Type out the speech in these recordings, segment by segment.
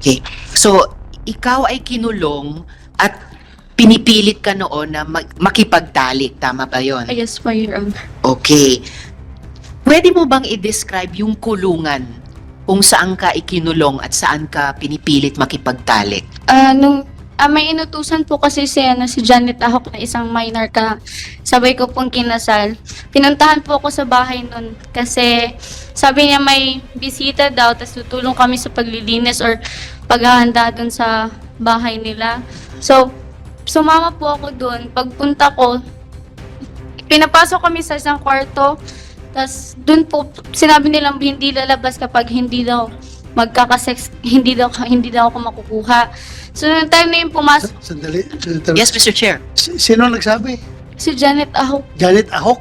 Okay. So, ikaw ay kinulong at pinipilit ka noon na mag- makipagtalik. Tama ba yon? Ah, yes po, Your Honor. Okay. Pwede mo bang i-describe yung kulungan kung saan ka ikinulong at saan ka pinipilit makipagtalik? Ah, nung ah, may inutusan po kasi si, ano, si Janet Ahok na isang minor ka. Sabay ko pong kinasal. Pinuntahan po ako sa bahay nun kasi sabi niya may bisita daw tapos tutulong kami sa paglilinis or paghahanda dun sa bahay nila. So, sumama po ako dun. Pagpunta ko, pinapasok kami sa isang kwarto. Tapos dun po, sinabi nilang hindi lalabas kapag hindi daw magkakasex, hindi daw, hindi daw ako makukuha. So, nung time na yung pumasok, Sandali. sandali. Yes, Mr. Chair. Si- Sino nagsabi? si Janet Ahok, Janet Ahok.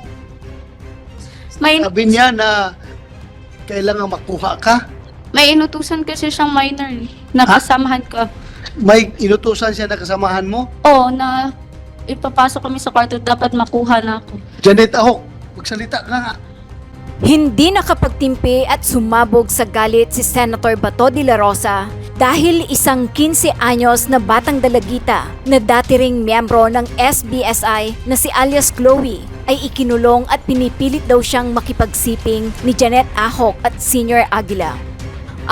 may, Sabi niya na kailangan makuha ka. may inutusan kasi siyang minor eh, na Ha? kasamahan ko. May inutusan siya na kasamahan mo. Oo, na ipapasok kami sa kwarto, dapat makuha na ako. Janet Ahok, magsalita ka nga. Hindi nakapagtimpi at sumabog sa galit si Senator Bato de la Rosa dahil isang 15 anyos na batang dalagita na dati ring miyembro ng SBSI na si alias Chloe ay ikinulong at pinipilit daw siyang makipagsiping ni Janet Ahok at Senior Aguila.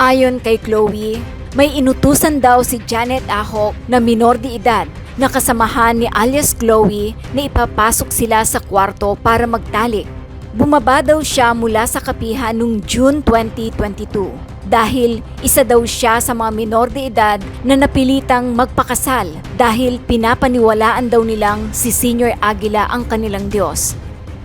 Ayon kay Chloe, may inutusan daw si Janet Ahok na minor de edad na kasamahan ni alias Chloe na ipapasok sila sa kwarto para magtalik. Bumaba daw siya mula sa kapihan noong June 2022 dahil isa daw siya sa mga minor de edad na napilitang magpakasal dahil pinapaniwalaan daw nilang si Senior Aguila ang kanilang Diyos.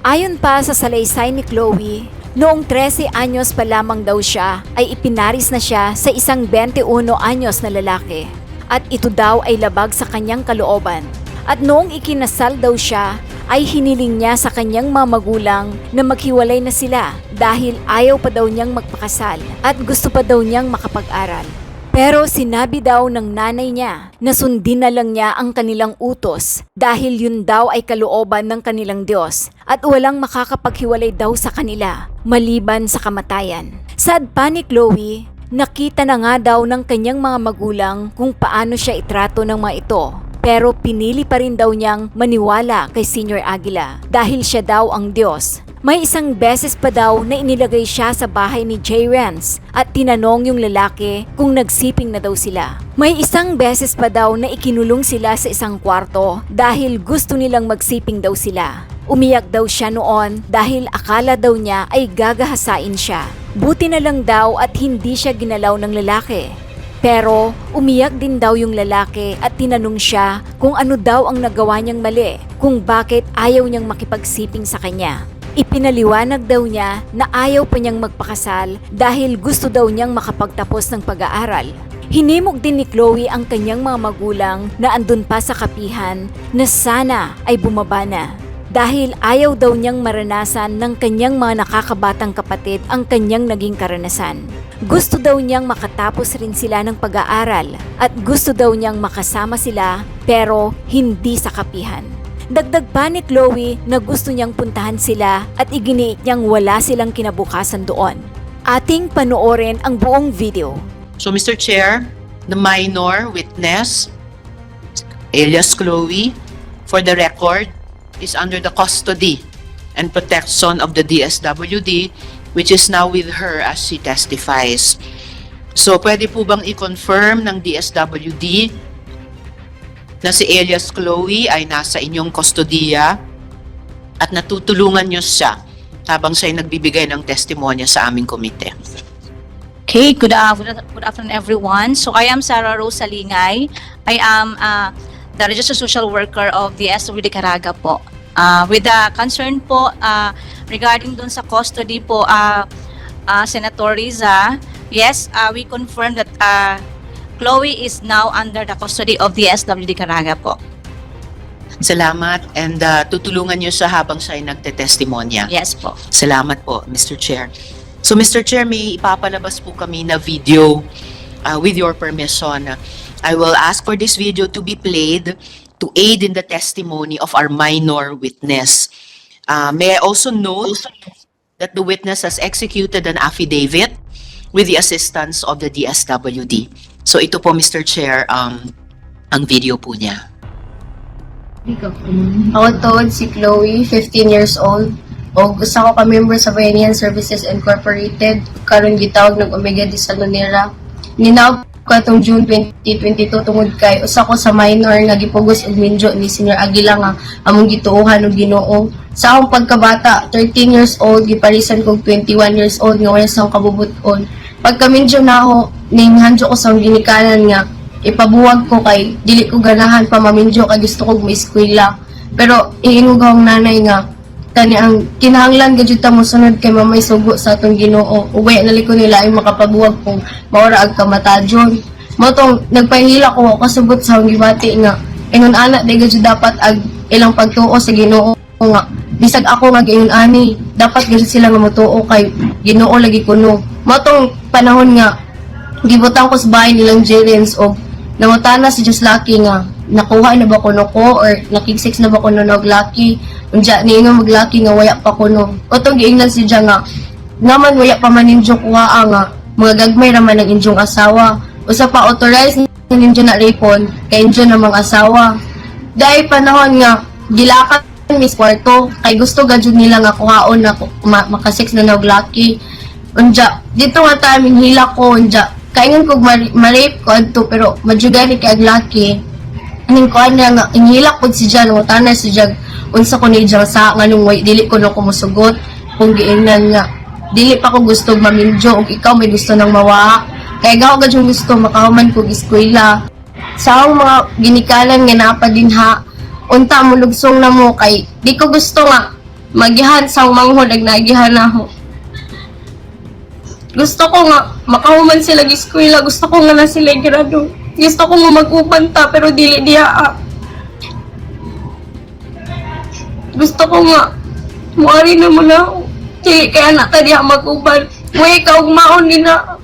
Ayon pa sa salaysay ni Chloe, noong 13 anyos pa lamang daw siya ay ipinaris na siya sa isang 21 anyos na lalaki at ito daw ay labag sa kanyang kalooban. At noong ikinasal daw siya, ay hiniling niya sa kanyang mga magulang na maghiwalay na sila dahil ayaw pa daw niyang magpakasal at gusto pa daw niyang makapag-aral. Pero sinabi daw ng nanay niya na sundin na lang niya ang kanilang utos dahil yun daw ay kalooban ng kanilang Diyos at walang makakapaghiwalay daw sa kanila maliban sa kamatayan. Sad pa ni Chloe, nakita na nga daw ng kanyang mga magulang kung paano siya itrato ng mga ito pero pinili pa rin daw niyang maniwala kay Senior Aguila dahil siya daw ang Diyos. May isang beses pa daw na inilagay siya sa bahay ni Jay Renz at tinanong yung lalaki kung nagsiping na daw sila. May isang beses pa daw na ikinulong sila sa isang kwarto dahil gusto nilang magsiping daw sila. Umiyak daw siya noon dahil akala daw niya ay gagahasain siya. Buti na lang daw at hindi siya ginalaw ng lalaki. Pero umiyak din daw yung lalaki at tinanong siya kung ano daw ang nagawa niyang mali, kung bakit ayaw niyang makipagsiping sa kanya. Ipinaliwanag daw niya na ayaw pa niyang magpakasal dahil gusto daw niyang makapagtapos ng pag-aaral. Hinimok din ni Chloe ang kanyang mga magulang na andun pa sa kapihan na sana ay bumaba na. Dahil ayaw daw niyang maranasan ng kanyang mga nakakabatang kapatid ang kanyang naging karanasan. Gusto daw niyang makatapos rin sila ng pag-aaral at gusto daw niyang makasama sila pero hindi sa kapihan. Dagdag pa ni Chloe na gusto niyang puntahan sila at iginiit niyang wala silang kinabukasan doon. Ating panoorin ang buong video. So, Mr. Chair, the minor witness, alias Chloe, for the record, is under the custody and protection of the DSWD, which is now with her as she testifies. So, pwede po bang i-confirm ng DSWD na si alias Chloe ay nasa inyong kustodiya at natutulungan niyo siya habang siya ay nagbibigay ng testimonya sa aming komite? Okay, good, uh, good afternoon everyone. So I am Sarah Rose Salingay. I am uh, the registered social worker of the SWD Caraga po. Uh, with the concern po uh, regarding dun sa custody po, uh, uh, Senator Riza, yes, uh, we confirm that uh, Chloe is now under the custody of the SWD Caraga po. Salamat and uh, tutulungan niyo siya habang siya ay nagtetestimonya. Yes po. Salamat po, Mr. Chair. So, Mr. Chair, may ipapalabas po kami na video uh, with your permission. I will ask for this video to be played to aid in the testimony of our minor witness. Uh, may I also note that the witness has executed an affidavit with the assistance of the DSWD. So ito po, Mr. Chair, um, ang video po niya. Ako tood si Chloe, 15 years old. O gusto ko ka-member sa Bayanihan Services Incorporated. Karon gitawag ng Omega de Salonera. Ninaw ko atong June 2022 tungod kay usa ko sa minor nga gipugos og minjo ni Senior Aguila nga among gituohan og Ginoo. Sa akong pagkabata, 13 years old, giparisan kog 21 years old nga wala sa akong kabubuton. Pagka minjo na ako, ning handyo ko sa ginikanan nga ipabuwag ko kay dili ko ganahan pa maminjo kay gusto kog maeskwela pero iingog akong nanay nga tani ang kinahanglan gadyo ta mo sunod kay mamay sugo sa atong Ginoo. Uwi na liko nila ay makapabuwag kung maura ag kamatajon. Mo tong nagpahila ko kasubot sa gibati nga ingon ana di gadyo dapat ag ilang pagtuo sa Ginoo nga bisag ako nga gayon ani dapat gadyo sila nga motuo kay Ginoo lagi kuno. Mo tong panahon nga gibutang ko sa bahay nilang Jerens o nangutana si Just Lucky nga nakuha na ba kuno ko or nakigsix na ba kuno nog Lucky unja ni nga mag Lucky nga waya pa kuno to giingnan si Diya nga naman waya pa man ninyo kuha nga mga gagmay raman ng inyong asawa. Usa pa authorized ni ninyo na rapon kay inyo na mga asawa. Dahil panahon nga gilakan mis kwarto kay gusto gadyo nila nga kuhaon na ma- makasix na nog Lucky unja dito nga taming hila ko unja kaingon kog mar- ma-rape ko adto pero madjugani kay aglaki aning ko ana nga inhila ko si Jan mo tanay si Jag unsa ko ni Jan sa nganong way dili ko na kumusugot kung giingnan nga dili pa ko gusto maminjo ug ikaw may gusto nang mawa kay gaw gad yung gusto makahuman kog eskwela sa akong mga ginikalan nga napa din ha unta mo lugsong na mo kay di ko gusto nga magihan sa manghod ag nagihan ako gusto ko nga, makahuman sila ng eskwela. Gusto ko nga na sila grado. Gusto ko nga mag-upan ta, pero dili diya. ah. Gusto ko nga, muari na mo na. Dili kaya na ta diya mag-upan. Uy, ikaw maon din na.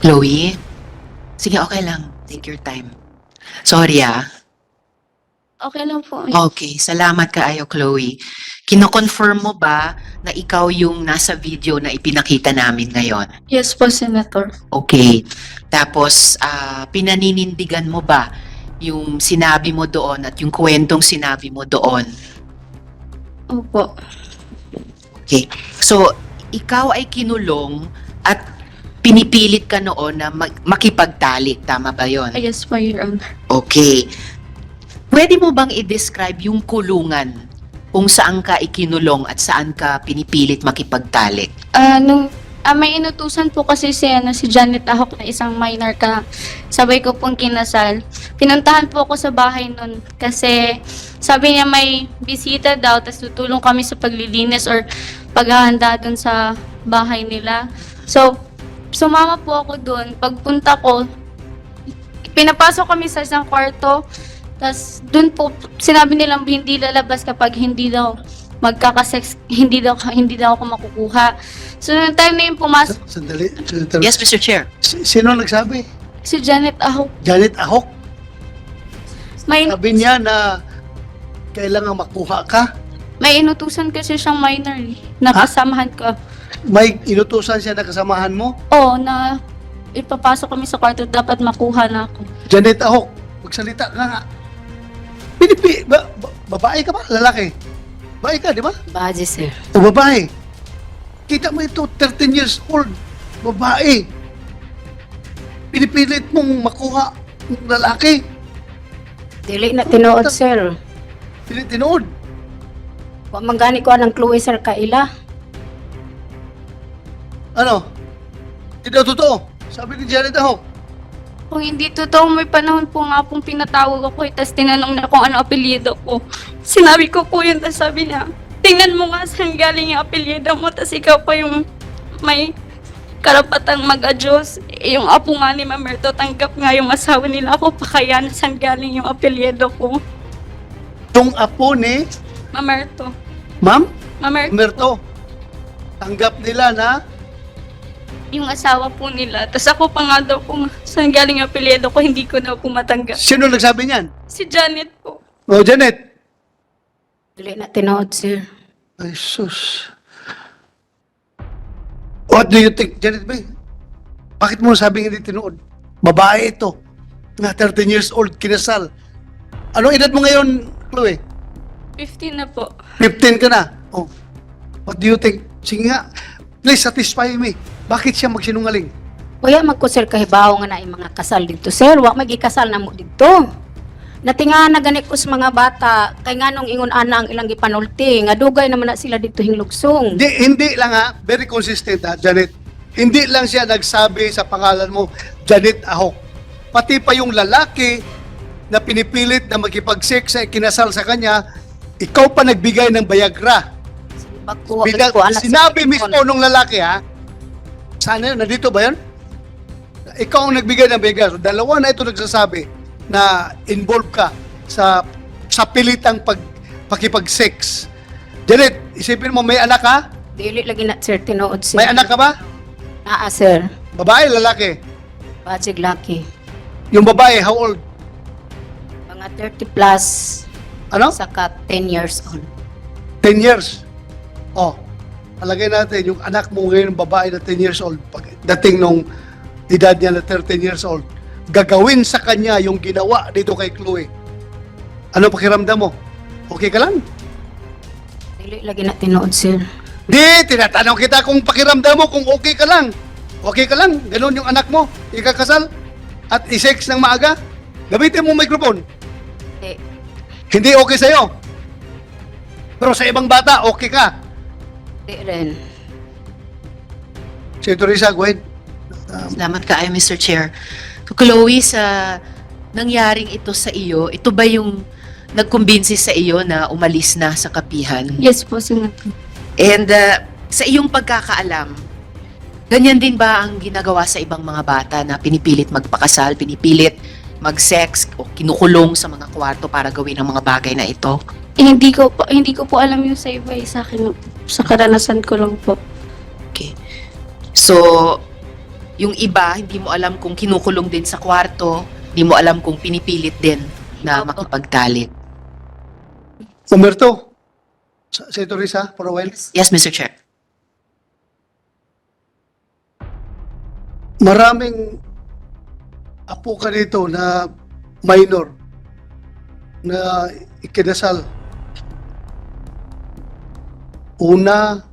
Chloe? Sige, okay lang. Take your time. Sorry ah. Okay lang po. Okay, salamat kaayo, Chloe. Kino-confirm mo ba na ikaw yung nasa video na ipinakita namin ngayon? Yes po, Senator. Okay. Tapos, ah, pinaninindigan mo ba yung sinabi mo doon at yung kwentong sinabi mo doon? Opo. Okay. So, ikaw ay kinulong at pinipilit ka noon na mag- makipagtalik. Tama ba yon? Yes po, Your Honor. Okay. Pwede mo bang i-describe yung kulungan kung saan ka ikinulong at saan ka pinipilit makipagtalik? Ah, nung ah, may inutusan po kasi si, ano, si Janet Ahok na isang minor ka. Sabay ko pong kinasal. Pinuntahan po ako sa bahay nun kasi sabi niya may bisita daw tapos tutulong kami sa paglilinis or paghahanda dun sa bahay nila. So, sumama po ako dun. Pagpunta ko, pinapasok kami sa isang kwarto. Tapos dun po, sinabi nilang hindi lalabas kapag hindi daw magkakasex, hindi daw, hindi daw ako makukuha. So, nung time na yun pumasok, Sandali. sandali. Yes, Mr. Chair. Si- Sino nagsabi? si Janet Ahok, Janet Ahok. may, Sabi niya na kailangan makuha ka. may inutusan kasi siyang minor eh, na Ha? kasamahan ko. May inutusan siya na kasamahan mo. Oo, na ipapasok kami sa kwarto, dapat makuha na ako. Janet Ahok, magsalita ka nga. Pinipi, ba, ba- babae ka ba? Lalaki? Babae ka, di ba? Baje, sir. O babae. Kita mo ito, 13 years old. Babae. Pinipilit mong makuha ng lalaki. Dili na tinuod, sir. Tinitinood. Wa man gani ko anang Chloe, sir, kaila. Ano? Hindi daw totoo. Sabi ni Janet Ahok. Kung hindi totoo, may panahon po nga pong pinatawag ako eh, tapos tinanong na kung ano apelyido ko. Sinabi ko po yun, tapos sabi niya, tingnan mo nga saan galing yung apelyido mo, tapos ikaw pa yung may karapatang mag-adjust. Eh, yung apo nga ni Mamerto, tanggap nga yung asawa nila ako, pa kaya na saan galing yung apelyido ko. Yung apo ni Mamerto. Ma'am Mamerto, Merto. Tanggap nila na yung asawa po nila. Tapos ako pa nga daw kung saan galing yung apelyido ko, hindi ko na po matanggap. sino nagsabi niyan? Si Janet po. O Janet. Dili na tinuod, sir. Ay sus. What do you think, Janet May? Bakit mo sabing hindi tinuod? Babae ito. Na 13 years old, kinasal. Anong edad mo ngayon, Chloe? 15 na po. 15 ka na. Oh. What do you think? Sige nga. Please satisfy me. Bakit siya magsinungaling? Kuya, magko sir kahibaw nga na yung mga kasal dito, sir. Wa magikasal na mo dito. Natinga na ganit ko sa mga bata, kay nga nung ingon ana ang ilang gipanulti, nga dugay naman na sila dito hinglugsong. Hindi, hindi lang ha. Very consistent ha, Janet. Hindi lang siya nagsabi sa pangalan mo, Janet Ahok. Pati pa yung lalaki na pinipilit na makipag-sex sa kinasal sa kanya, ikaw pa nagbigay ng Viagra. Ko anak sinabi mismo nung lalaki ha, sana yun, nandito ba yun? Ikaw ang nagbigay ng Viagra. So, dalawa na ito nagsasabi na involved ka sa sa pilitang pag, pakipag-sex. Janet, isipin mo, may anak ka? Dili lagi na sir tinuod sir. May anak ka ba? Naa sir. Babae, lalaki? Bajig laki. Yung babae, how old? Mga 30 plus, Ano? saka 10 years old. 10 years. Oh, palagay natin, yung anak mo ngayon, babae na 10 years old, pag dating nung edad niya na 13 years old, gagawin sa kanya yung ginawa dito kay Chloe. Ano pakiramdam mo? Okay ka lang? Dili lagi na tinuod sir. Di, tinatanong kita kung pakiramdam mo kung okay ka lang. Okay ka lang, ganun yung anak mo, ikakasal, at isex ng maaga. Gamitin mo microphone. Di, Hindi okay sa'yo. Pero sa ibang bata, okay ka. Di rin. Si Teresa, go ahead. Salamat ka, Mr. Chair. Chloe, sa nangyaring ito sa iyo, ito ba yung nagkumbinsi sa iyo na umalis na sa kapihan? Yes po, Senator. And uh, sa iyong pagkakaalam, ganyan din ba ang ginagawa sa ibang mga bata na pinipilit magpakasal, pinipilit mag-sex o kinukulong sa mga kwarto para gawin ang mga bagay na ito? Eh, hindi ko po, hindi ko po alam yung sa iba eh, sa akin, sa karanasan ko lang po. Okay. So, yung iba, hindi mo alam kung kinukulong din sa kwarto, hindi mo alam kung pinipilit din na Opo. makipagtalit. Umberto, sa- si Teresa, for a while. Yes, Mr. Chair. Maraming apo ka dito na minor na ikinasal. Una,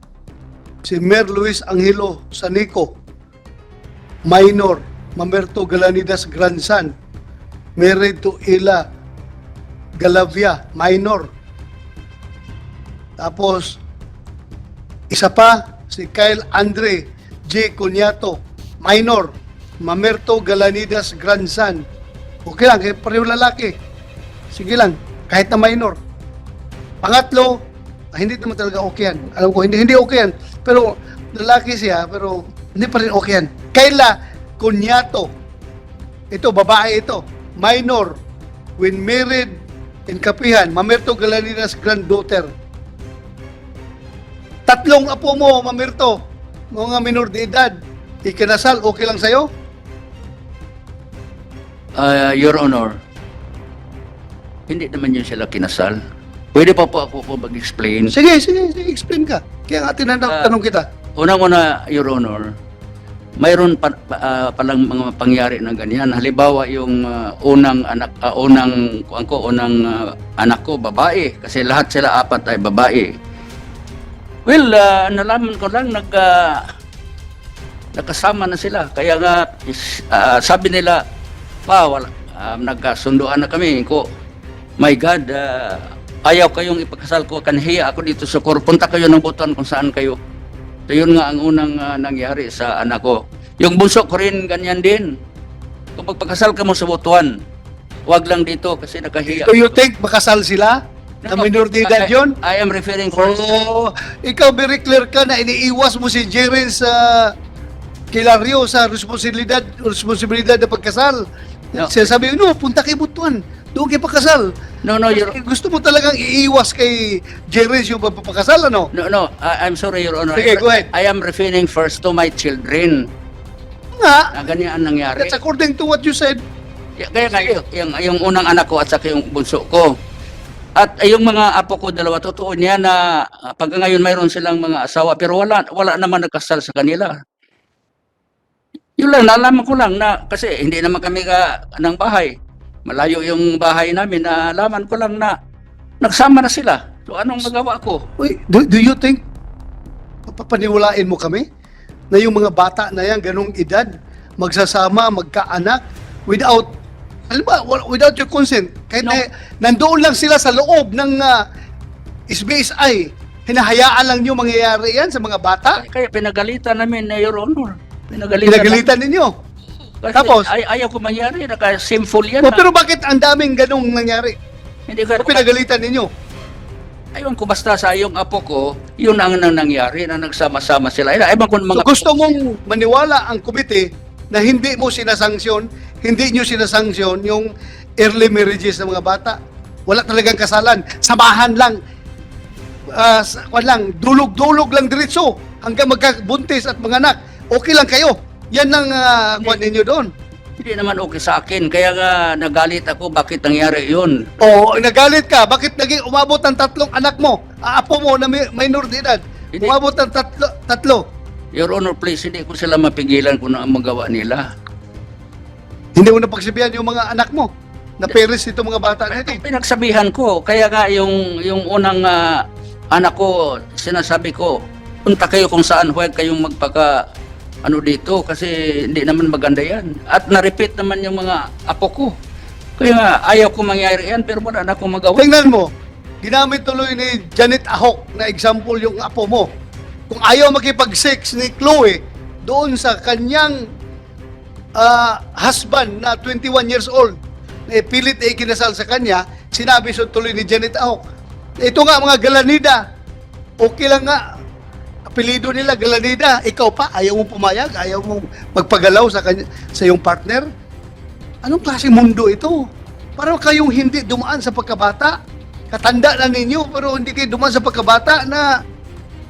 si Mer Luis Angelo Sanico, minor, Mamerto Galanidas grandson, married to Ila Galavia, minor. Tapos, isa pa, si Kyle Andre J. Cunyato, minor, Mamerto Galanidas grandson. Okay lang, kaya pareho lalaki. Sige lang, kahit na minor. Pangatlo, hindi naman talaga okay yan. Alam ko, hindi, hindi okay yan. Pero lalaki siya, pero hindi pa rin okay yan. Kayla Cunyato. Ito, babae ito. Minor. When married in Kapihan, Mamerto Galanidas granddaughter. Tatlong apo mo, Mamerto, mga minor de edad, ikinasal, okay lang sa'yo? Ah, Your Honor, hindi naman yun sila kinasal. Pwede pa po ako po mag-explain. Sige, sige, sige, explain ka. Kaya nga tinanong Ah. tanong kita. Unang-una, Your Honor, mayroon pa, pa- ah, palang mga pangyari na ganyan. Halimbawa, yung ah, unang anak, ah, unang, kuwan ko, unang ah, anak ko, babae. Kasi lahat sila apat ay babae. Well, ah, nalaman ko lang, nag, ah, nagkasama na sila. Kaya nga, is- ah, sabi nila, pa, wala, ah, nagkasunduan na kami. Ko, my God, ah, ayaw kayong ipagkasal ko, kanhiya ako dito sa kor. Punta kayo ng butuan kung saan kayo. So yun nga ang unang ah, nangyari sa anak ko. Yung bunso ko rin ganyan din. Kung magpagkasal ka mo sa butuan, wag lang dito kasi nakahiya. Do you think makasal sila? Na minor de edad I- yun? I, am referring for... Oo. ikaw very clear ka na iniiwas mo si Jeren sa Kilario sa responsibilidad responsibilidad na pagkasal. No. Siya sabi, no, punta kay Butuan. Doon kay pagkasal. No, no, Your, gusto mo talagang iiwas kay Jeren yung pagpapakasal, ano? no, no, I, I'm sorry, Your Honor. Sige, I, go ahead. I am referring first to my children. Nga, Na ganyan ang nangyari. that's according to what you said. Y- Kaya nga, yung, yung, unang anak ko at saka yung bunso ko. At ay, yung mga apo ko dalawa, totoo niya na ah, pag ngayon mayroon silang mga asawa pero wala wala naman nagkasal sa kanila. Yun lang, nalaman ko lang na kasi hindi naman kami ka ng bahay. Malayo yung bahay namin, nalaman ko lang na nagsama na sila. So anong magawa ko? Uy, do, do you think papaniwalain mo kami na yung mga bata na yan, ganong edad, magsasama, magkaanak, without, alam ba, without your consent, kahit No. na, nandoon lang sila sa loob ng uh, SBSI, hinahayaan lang nyo mangyayari yan sa mga bata? Kaya pinagalitan namin na Your Honor. Pinagalitan. Pinagalitan ninyo. Kasi Tapos? ay, ayaw ko mangyari, naka-sinful yan. O, pero bakit ang daming ganong nangyari? hindi ko, O pinagalitan ninyo? Ayun ko basta sa iyong apo ko, yun ang nang nangyari na nagsama-sama sila. Ay, ewan ko ng So, mga gusto mong maniwala ang komite na hindi mo sinasanksyon, hindi nyo sinasanksyon yung early marriages ng mga bata. Wala talagang kasalan. Samahan lang. Ah, kwan lang, dulog-dulog lang diretso hanggang magkabuntis at mga anak. Okay lang kayo. Yan ang uh, kwan ninyo doon. Hindi naman okay sa akin. Kaya nga nagalit ako bakit nangyari yun. O, nagalit ka. Bakit naging umabot ng tatlong anak mo? Aapo mo na may- minor de edad. Hindi. Umabot ng tatlo. tatlo. Your Honor, please, hindi ko sila mapigilan kung ano ang magawa nila. Hindi mo napagsabihan yung mga anak mo na parents nito mga bata na ito. Pinagsabihan ko, kaya nga yung, yung unang ah, anak ko, sinasabi ko, punta kayo kung saan, huwag kayong magpaka ano dito kasi hindi naman maganda yan. At na-repeat naman yung mga apo ko. Kaya nga, ayaw ko mangyari yan, pero wala na akong magawa. Tingnan mo, ginamit tuloy ni Janet Ahok na example yung apo mo. Kung ayaw makipag-sex ni Chloe doon sa kanyang ah, husband na 21 years old, na pilit ay kinasal sa kanya, sinabi so tuloy ni Janet Ahok, ito nga mga galanida, okay lang nga, apelido nila galanida, ikaw pa, ayaw mong pumayag, ayaw mong magpagalaw sa, kanya, sa iyong partner, Anong klaseng mundo ito? Parang kayong hindi dumaan sa pagkabata. Katanda na ninyo, pero hindi kayo dumaan sa pagkabata na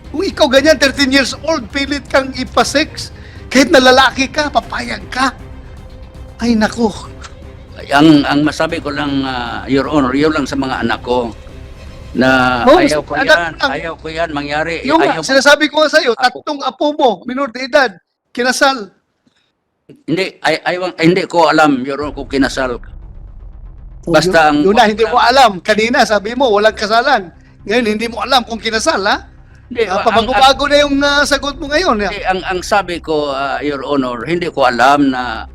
kung ikaw ganyan, 13 years old, pilit kang ipasex, kahit na lalaki ka, papayag ka. Ay nako, Ang, ang masabi ko lang, ah, Your Honor, yun lang sa mga anak ko. Na Oh, ayaw ko yan, lang. ayaw ko yan mangyari. yung ayaw nga, sinasabi ko nga sa'yo, tatlong apo mo, minor de edad, kinasal. Hindi, ay, ayaw, hindi ko alam, Your kung kinasal. Basta ang- Yun na, hindi mo alam. Kanina, sabi mo, walang kasalan. Ngayon, hindi mo alam kung kinasal, ha? Hindi, ang- pabago-bago na yung ah, sagot mo ngayon. Hindi, ang, ang sabi ko, ah, Your Honor, hindi ko alam na...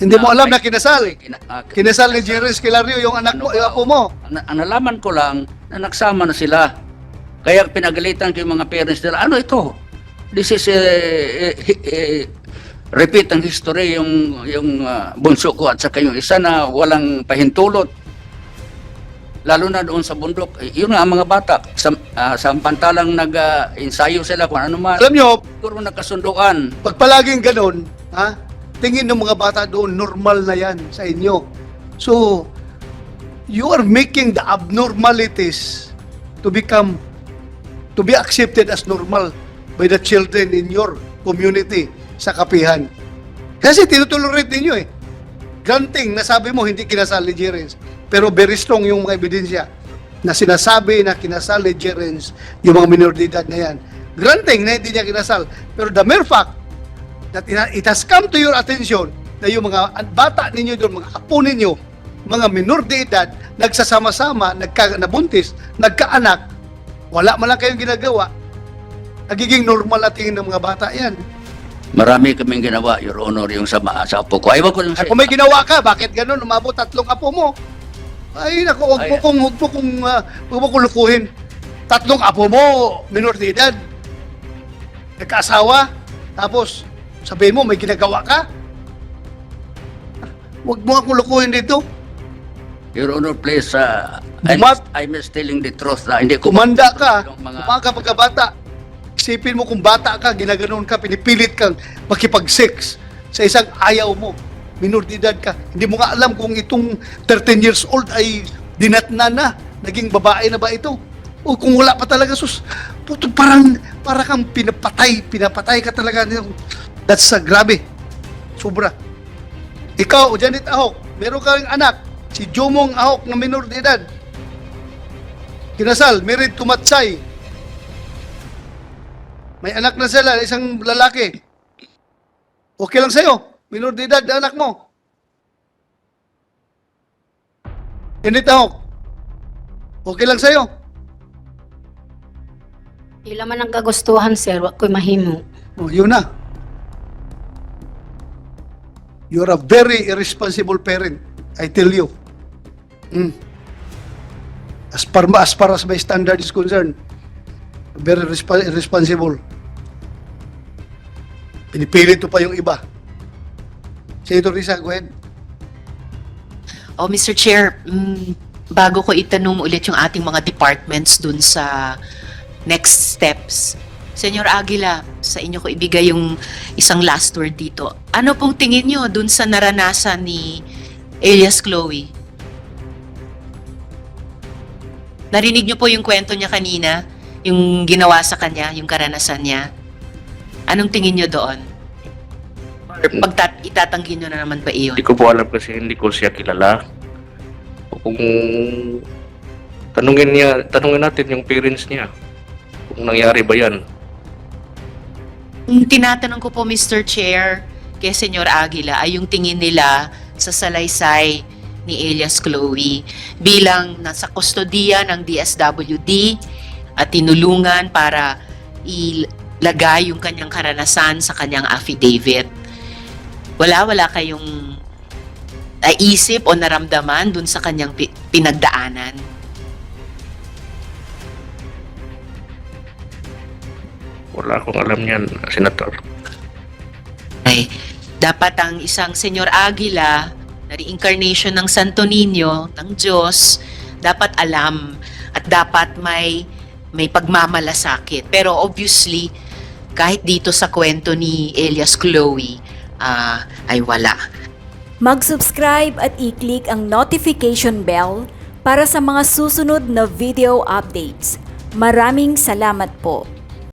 Hindi mo alam na kinasal. Kina- ah, Kinasal ni Jerry Esquilario yung anak mo, yung apo mo. ang, ang nalaman ko lang na nagsama na sila. Kaya pinagalitan ko yung mga parents nila, ano ito? This is eh, eh, eh, repeat ang history yung yung ah, bunso ko at saka yung isa na walang pahintulot. Lalo na doon sa bundok, eh, yun nga ang mga bata, sa, ah, samantalang nag-ensayo sila kung ano man, Alam nyo, siguro nagkasunduan. pag palaging ganun, ha, tingin ng mga bata doon, normal na yan sa inyo. So, you are making the abnormalities to become, to be accepted as normal by the children in your community sa kapihan. Kasi tinutolerate ninyo eh. Granting, nasabi mo hindi kinasal Jerens. Pero very strong yung mga ebidensya na sinasabi na kinasal Jerens yung mga minor de edad na yan. Granting na hindi niya kinasal. Pero the mere fact that it has come to your attention na yung mga bata ninyo doon, mga apo ninyo, mga minor de edad, nagsasama-sama, nagka, nabuntis, nagkaanak, wala man lang kayong ginagawa, nagiging normal at tingin ng mga bata yan. Marami kaming ginawa, Your Honor, yung sa, sa apo ko. Ayaw ko lang Ay, kung may ginawa ka, bakit ganun? Umabot tatlong apo mo. Ay, naku, huwag mo Ay. kong, huwag mo kong, ah, huwag mo kong lukuhin. Tatlong apo mo, minor de edad. Nagkaasawa. Tapos, sabihin mo, may ginagawa ka. Huwag mo akong lukuhin dito. Your Honor, please, uh, I'm, Bumat- I'm telling the truth na hindi ko Kumanda ka. Yung mga- Kumanda ka pagkabata. Isipin mo kung bata ka, ginaganon ka, pinipilit kang makipag-sex sa isang ayaw mo. Minor de edad ka. Hindi mo nga alam kung itong 13 years old ay dinatna na. Naging babae na ba ito? O kung wala pa talaga, sus, puto, parang, parang kang pinapatay, pinapatay ka talaga. That's uh, grabe. Sobra. Ikaw, Janet Ahok, meron kang anak, si Jomong Ahok na minor de edad. Kinasal, married to Matsay. May anak na sila, isang lalaki. Okay lang sa'yo. Minor de edad na anak mo. Hindi tahok. Okay lang sa'yo. Ila man ang kagustuhan, sir, wa ko'y mahimo. Oh, yun na. You're a very irresponsible parent. I tell you. Mm. As far, as far as my standard is concerned, very resp- irresponsible. Pinipilit ko pa yung iba. Senator Risa, go ahead. Oh, Mr. Chair, mm, bago ko itanong ulit yung ating mga departments dun sa next steps. Senyor Aguila, sa inyo ko ibigay yung isang last word dito. Ano pong tingin nyo dun sa naranasan ni Elias Chloe? Narinig nyo po yung kwento niya kanina, yung ginawa sa kanya, yung karanasan niya. Anong tingin nyo doon? Or pagtat itatanggi nyo na naman ba iyon? Hindi ko po alam kasi hindi ko siya kilala. Kung tanungin niya, tanungin natin yung parents niya. Kung nangyari ba yan. Tinatanong ko po, Mr. Chair, kay Senyor Aguila, ay yung tingin nila sa salaysay ni Elias Chloe bilang nasa kustodiya ng DSWD at tinulungan para ilagay yung kanyang karanasan sa kanyang affidavit. Wala, wala kayong naisip o naramdaman dun sa kanyang pi- pinagdaanan. Wala akong alam yan, Senator. ay dapat ang isang Senyor Aguila na reincarnation ng Santo Niño, ng Diyos, dapat alam at dapat may may pagmamalasakit. Pero obviously, kahit dito sa kwento ni Elias Chloe, ah, ay wala. Mag-subscribe at i-click ang notification bell para sa mga susunod na video updates. Maraming salamat po.